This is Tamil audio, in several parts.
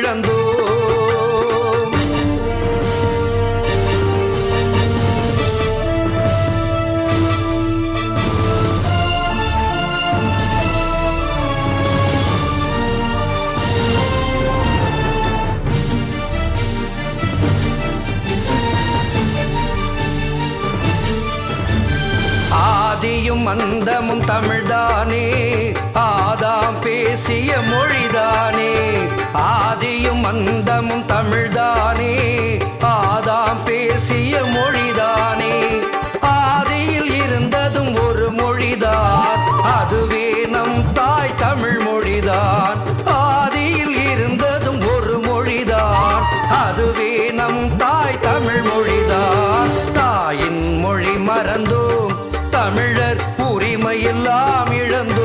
இழந்தோம். ஆதியும் அந்தமும் தமிழ்தானே. ஆ நாம் பேசிய மொழிதானே? ஆதியும் அந்தமும் தமிழ்தானே? ஆதாம் பேசிய மொழிதானே? ஆதியில் இருந்ததும் ஒரு மொழிதான். அதுவே நம் தாய் தமிழ் மொழிதான். ஆதியில் இருந்ததும் ஒரு மொழிதான். அதுவே நம் தாய் தமிழ் மொழிதான். தாயின் மொழி மறந்தோம். தமிழர் உரிமையெல்லாம் இழந்தோம்.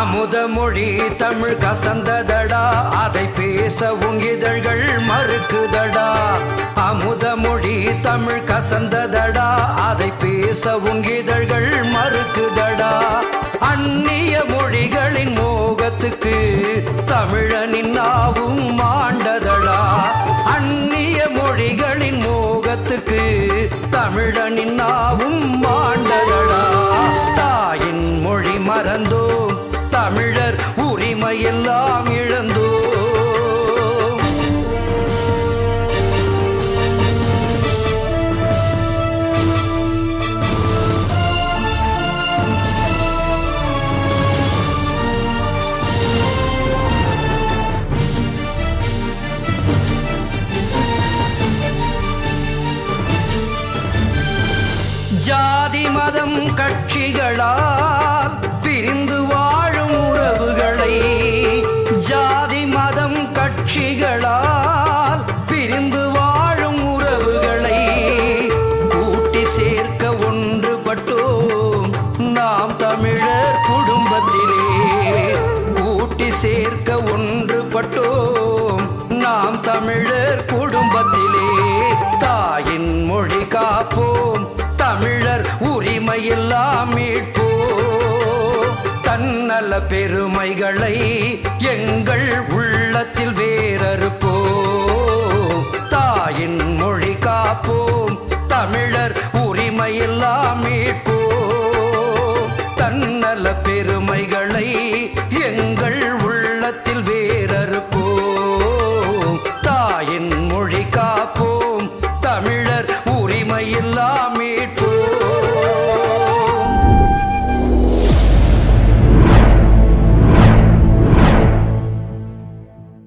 அமுத மொழி தமிழ் கசந்ததடா. அதை பேச உங்கிதழ்கள் மறுக்குதடா. அமுத மொழி தமிழ் கசந்ததடா. அதை பேச உங்கிதழ்கள் மறுக்குதடா. அந்நிய மொழிகளின் மோகத்துக்கு தமிழனின் நாவும் மாண்டதடா. அந்நிய மொழிகளின் மோகத்துக்கு தமிழனின் நாவும் உரிமையெல்லாம் இழந்தோ ஜாதி மதம் கட்சிகளா சேர்க்க ஒன்றுபட்டோம் நாம் தமிழர் குடும்பத்திலே கூட்டி சேர்க்க ஒன்றுபட்டோம் நாம் தமிழர் குடும்பத்திலே தாயின் மொழி காப்போம். தமிழர் உரிமையெல்லாம் மீட்போம். தன்னல பெருமைகளை எங்கள் உள்ளத்தில் மீட்போ. தன்னல பெருமைகளை எங்கள் உள்ளத்தில் வே